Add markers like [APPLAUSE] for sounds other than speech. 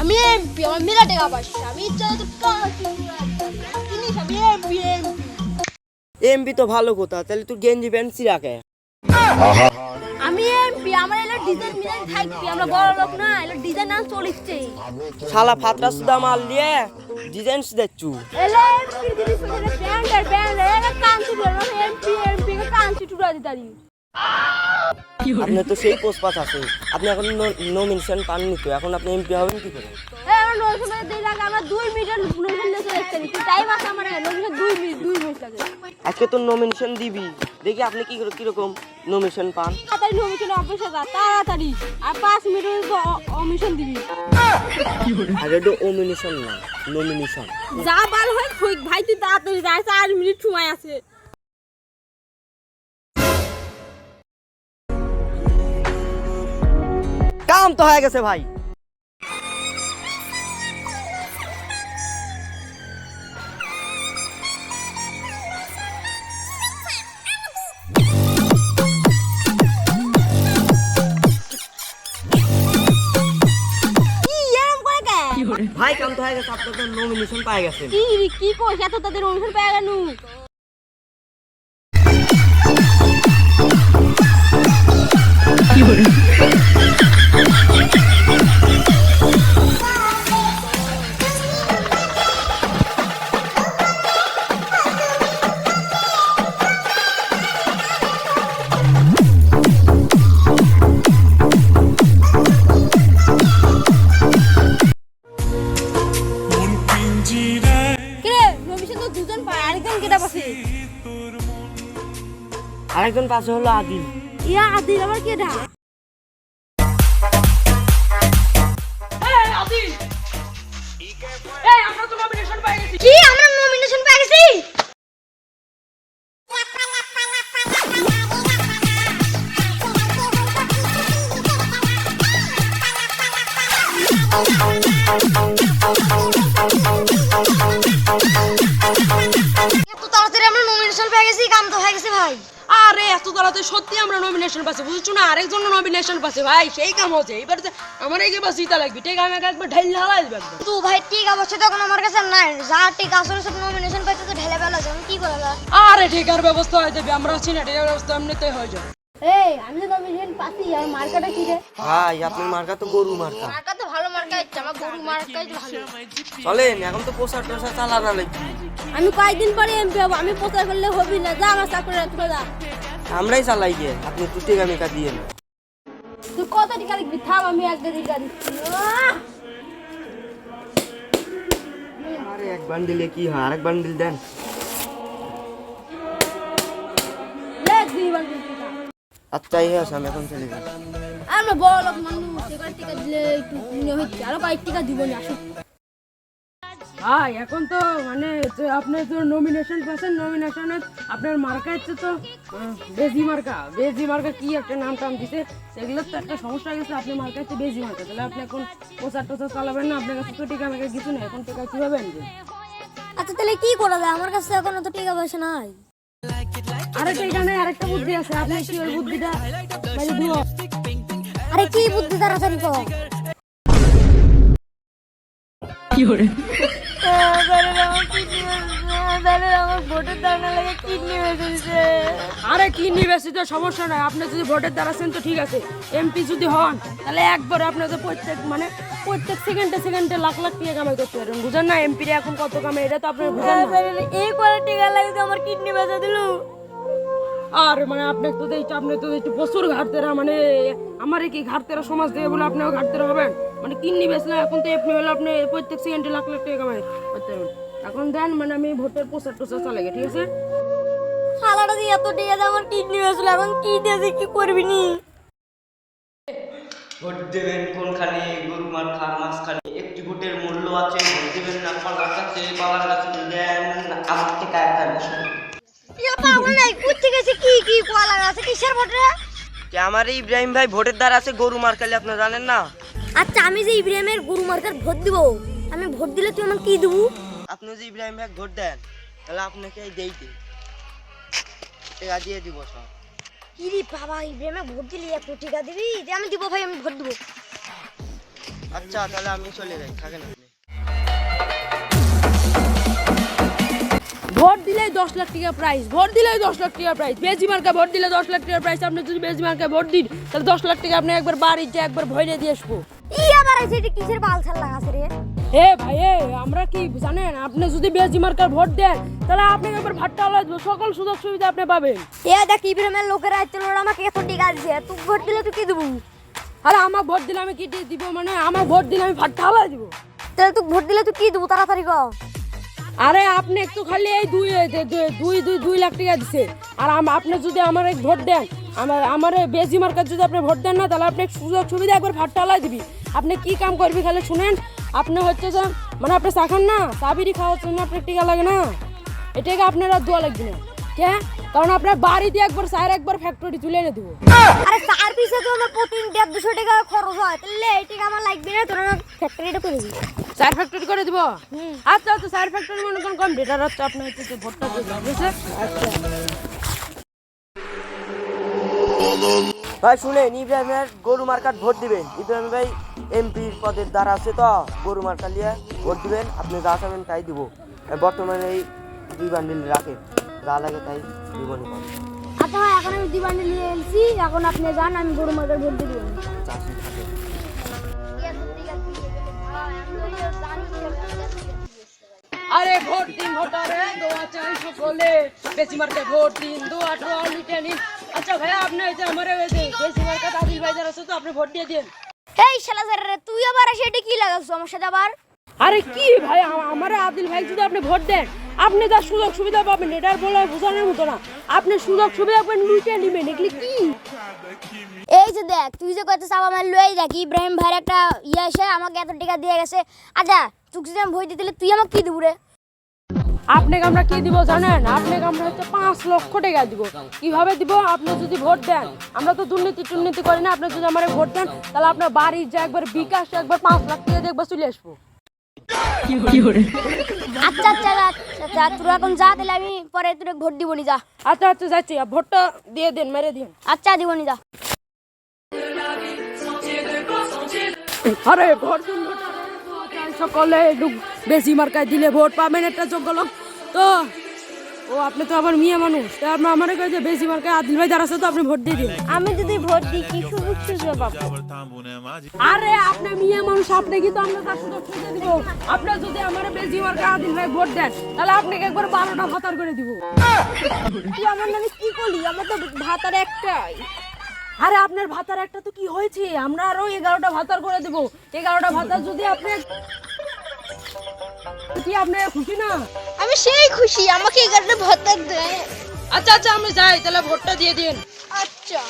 আমি এমপি আমার মেলা টাকা পাচ্ছি আমি ইচ্ছা তো জিনিস আমি এমপি এমপি। এমপি তো ভালো কথা তাহলে তুই গেঞ্জি প্যান্ট রাখে। আমি এমপি আমার এলো ডিজাইন মিলাইন থাকবি আমরা বড় লোক না এলো ডিজাইন না চলিচ্ছে। শালা ফাতরা সুদা মাল দিয়ে ডিজাইন দেখছু এলো এমপি ব্যান্ড আর ব্যান্ড এলো কাঞ্চি বলো এমপি এমপি কাঞ্চি টুরা দিতারি আপনার তো সেই পোস্ট পাস আছে আপনি এখন নমিনেশন পাননি তো এখন আপনি এমপি হবেন কি করে? আজকে তো নমিনেশন দিবি। দেখি আপনি কি করে কীরকম নমিনেশন পান। তাড়াতাড়ি। আর পাঁচ মিনিট অমিশন দিবি। আর এটা নমিনেশন না নমিনেশন যা বার হয় ভাই তুই তাড়াতাড়ি যা চার মিনিট সময় আছে। কাম তো হয়ে গেছে ভাই। ভাই কাম তো হয়ে গেছে আপনার তো নমিনেশন পাই গেছেন কি কি কইছ এত তাদের অনুষ্ঠান পেয়ে গেল। আরেকজন পাশে হলো আদিল। ইয়া আদিল আবার কেটা কি আমরা নমিনেশন পেয়ে গেছি? এত [LAUGHS] পেয়ে গেছি কাম তো হয়ে গেছে ভাই। আরে এত তাড়াতাড়ি সত্যি আমরা নমিনেশন পাচ্ছি বুঝছ না? আরেকজন নমিনেশন পাচ্ছে ভাই সেই কাম হচ্ছে। এবার যে আমার এই বাস জিতা লাগবে ঠিক আমি একবার ঢেল ঢালাই দিবে তো ভাই ঠিক আছে তখন আমার কাছে নাই। যা ঠিক আসলে সব নমিনেশন পাইতে তো ঢেলে ফেলা যাবে কি করা আরে ঠিকার ব্যবস্থা হয়ে যাবে আমরা আছি না ঠিকার ব্যবস্থা এমনিতেই হয়ে যাবে। এই আমি তো নমিনেশন পাচ্ছি আর মার্কাটা কি রে? ভাই আপনার মার্কা তো গরু মার্কা। মার্কা তো ভালো মার্কা ইচ্ছে আমার গরু মার্কাই ভালো। চলেন এখন তো পোশাক টোশাক চালানো লাগবে আমি কয়েকদিন পরে এমপি হব আমি প্রচার করলে হবি না যা আমার চাকরি যা। আমরাই চালাই গিয়ে আপনি দু টেকা মেকা দিয়ে তুই কত টিকা লিখবি থাম আমি একটা টিকা দিচ্ছি আরে এক বান্ডিলে কি হয়? আরেক বান্ডিল দেন। আচ্ছা এই আছে আমি এখন চলে যাই। আমরা বড় লোক মানুষ এবার টিকা দিলে একটু পুণ্য হচ্ছে আরও কয়েক টিকা দিব না আসুক ভাই এখন তো মানে আপনার তো নমিনেশন নমিনেশনে আপনার মার্কা হচ্ছে তো বেজি মার্কা। বেজি মার্কা কি একটা নাম টাম দিছে সেগুলোর তো একটা সমস্যা হয়ে গেছে আপনি মার্কা হচ্ছে বেজি মার্কা। তাহলে আপনি এখন প্রচার টোচার চালাবেন না আপনার কাছে তো টিকা মেকা কিছু নেই এখন টিকা কীভাবে আনবেন? আচ্ছা তাহলে কি করা যায়? আমার কাছে এখন তো টিকা পয়সা নাই। আরেকটা এখানে আরেকটা বুদ্ধি আছে। আপনি কি ওই বুদ্ধিটা মানে দিব আরে কি বুদ্ধি কর? আরে সমস্যা নাই আপনি যদি ভোটের দ্বারাছেন তো ঠিক আছে। এমপি যদি হন তাহলে একবারে আপনাদের প্রত্যেক মানে প্রত্যেক সেকেন্ডে সেকেন্ডে লাখ লাখ টাকা কামাই করতে পারেন বুঝেন না এমপির এখন কত কামাই এটা তো আপনার এই কোয়ালিটি লাগে আমার কিডনি বেঁচে দিল। আর মানে আপনি তো দেখছি আপনি তো দেখছি প্রচুর ঘাটতেরা মানে আমার কি ঘাটতেরা সমাজ থেকে বলে আপনিও ঘাটতেরা হবেন? মানে কিডনি বেচলে এখন তো আপনি হলে আপনি প্রত্যেক সেকেন্ডে লাখ লাখ টাকা কামাই করতে পারবেন। এখন দেন মানে আমি ভোটের প্রচার টোচার চালাই ঠিক আছে? শালাটা দিয়ে এত টিকা দিয়ে আমার কিডনি বেঁচলো এখন কি দিয়ে কি করবি নি? ভোট দেবেন কোনখানে? গরু মার খার মাঝখানে। একটি ভোটের মূল্য আছে ভোট দেবেন না পালার কাছে পালার কাছে দেন আমার থেকে একটা বিষয়? ইয়া পাগল নাই কুত্তে গেছে কি কি কোয়া আছে কিসের ভোটে যে আমার ইব্রাহিম ভাই ভোটের দ্বার আছে গরু মার্কালে আপনি জানেন না? আচ্ছা আমি যে ইব্রাহিমের গরু মার্কার ভোট দিব আমি ভোট দিলে তুই আমাকে কি দেবো? আপনি যদি ইব্রাহিম ভাই ভোট দেন তাহলে আপনাকে এই দেই দিই টাকা দিয়ে দিব সব। কি রে বাবা ইব্রাহিমে ভোট দিলি এত টিকা দিবি? যে আমি দিব ভাই আমি ভোট দিব। আচ্ছা তাহলে আমি চলে যাই থাকে আপনি ভোট দিলেই দশ লাখ টাকা প্রাইস ভোট দিলেই দশ লাখ টাকা প্রাইস বেজি মার্কা ভোট দিলে দশ লাখ টাকা প্রাইস আপনি যদি বেজি মার্কা ভোট দিন তাহলে দশ লাখ টাকা আপনি একবার বাড়ির যে একবার ভরে দিয়ে আসব। ই আবার আছে এটা কিসের বাল লাগাছে রে? হে ভাই এ, আমরা কি জানেন আপনি যদি বেজি মার্কার ভোট দেন তাহলে আপনি একবার ভাট্টা সকল সুযোগ সুবিধা আপনি পাবেন। এ দেখ ইব্রাহিমের লোকেরা ওরা আমাকে এত টিকা দিছে তুই ভোট দিলে তুই কি দেবো? আরে আমার ভোট দিলে আমি কি দিব মানে আমার ভোট দিলে আমি ভাট্টা দিব। তাহলে তুই ভোট দিলে তুই কি দেবো তাড়াতাড়ি কর আরে আপনি একটু খালি এই দুই দুই দুই দুই লাখ টাকা দিছে। আর আপনি যদি আমার ভোট দেন, আমার আমার বেজি মার্কার যদি আপনি ভোট দেন না, তাহলে আপনি সুযোগ সুবিধা একবার ভাট্টালাই দিবি। আপনি কি কাম করবি খালি শুনেন। আপনি হচ্ছে যে মানে আপনি চা খান না চা বিড়ি খাওয়ার জন্য আপনার টিকা লাগে না। এটাকে আপনারা দোয়া লাগবে না। কে কারণ আপনার বাড়িতে একবার চায়ের একবার ফ্যাক্টরি তুলে এনে দেবো। আরে চার পিসে তো আমার প্রতিদিন দেড় দুশো টাকা খরচ হয়। তাহলে এই টাকা আমার লাগবে না তোর আমার ফ্যাক্টরিটা করে দিবি। চায়ের ফ্যাক্টরি করে দিব? আচ্ছা আচ্ছা চায়ের ফ্যাক্টরি মনে করেন কম ডেটার হচ্ছে আপনার হচ্ছে যে ভোটটা দিয়ে আচ্ছা ভাই শুনেন ইব্রাহিমের গরু মার্কাট ভোট দিবেন। ইব্রাহিম ভাই এমপির পদের দ্বারা আছে তো গরু মার্কা লিয়ে ভোট দিবেন আপনি যা চাবেন তাই দিব। বর্তমানে এই দুই বান্ডিল রাখেন। যা লাগে তাই দিবনি আচ্ছা ভাই এখন আমি দিবানি নিয়ে এসেছি এখন আপনি যান আমি গরু মার্কেট চাষি থাকে। আরে ভোট দিন ভোটারে দোয়া চাই সকলে। বেশি মার্কে ভোট দিন দোয়া টোয়া লিটে নিন। আচ্ছা ভাইয়া আপনি এই যে আমার এই যে বেশি মার্কে আদিল ভাই যারা আছে তো আপনি ভোট দিয়ে দিন। এই শালা স্যার রে তুই আবার সেটা কি লাগাচ্ছ আমার সাথে আবার? আরে কি ভাই আমার আদিল ভাই যদি আপনি ভোট দেন আপনি তার সুযোগ সুবিধা পাবেন এটার বলে বোঝানোর মতো না। আপনি সুযোগ সুবিধা পাবেন লুটে নিবেন এগুলি কি? এই যে দেখ তুই যে চাপ আমার লই দেখ ইব্রাহিম ভাইয়ের একটা ইয়ে এসে আমাকে এত টাকা দিয়ে গেছে। আচ্ছা তুই যদি আমি ভোট দিতে তুই আমাকে কি দেবো রে? আপনাকে আমরা কি দিব জানেন? আপনাকে আমরা হচ্ছে পাঁচ লক্ষ টাকা দিব। কীভাবে দিব? আপনি যদি ভোট দেন আমরা তো দুর্নীতি টুর্নীতি করি না আপনি যদি আমার ভোট দেন তাহলে আপনার বাড়ির যে একবার বিকাশ একবার পাঁচ লাখ টাকা দিয়ে একবার চলে আসব। আচ্ছা আচ্ছা আচ্ছা, তোরা এখন যা তাহলে আমি পরে তোর ভোট দিব নি যা। আচ্ছা আচ্ছা যাচ্ছি। ভোটটা দিয়ে দেন মেরে দিন। আচ্ছা দিব নি যা। আরে ভোট সকলে বেশি মার্কায় দিলে ভোট পাবেন একটা যোগ্য লোক। তো ও আপনি তো আমার মেয়ে মানুষ। তা আমার কাছে বেশি মার্কায় আদিল ভাই আছে তো আপনি ভোট দিয়ে দিন। আমি যদি ভোট দিই কি সুযোগ সুযোগ পাবো আরে আপনি মেয়ে মানুষ আপনি কি তো আমরা তার সুযোগ সুবিধা দিব। আপনি যদি আমার বেশি মার্কায় আদিল ভাই ভোট দেন তাহলে আপনাকে একবার বারোটা ভাতার করে দিব। তুই আমার নামে কি করলি? আমার তো ভাতার একটাই। আরে আপনার ভাতার একটা তো কি হয়েছে? আমরা আরও এগারোটা ভাতার করে দেবো। এগারোটা ভাতার যদি আপনি কি আপনি খুশি না? আমি সেই খুশি আমাকে এগারোটা ভাতার দেয় আচ্ছা আচ্ছা আমি যাই তাহলে ভোটটা দিয়ে দিন। আচ্ছা।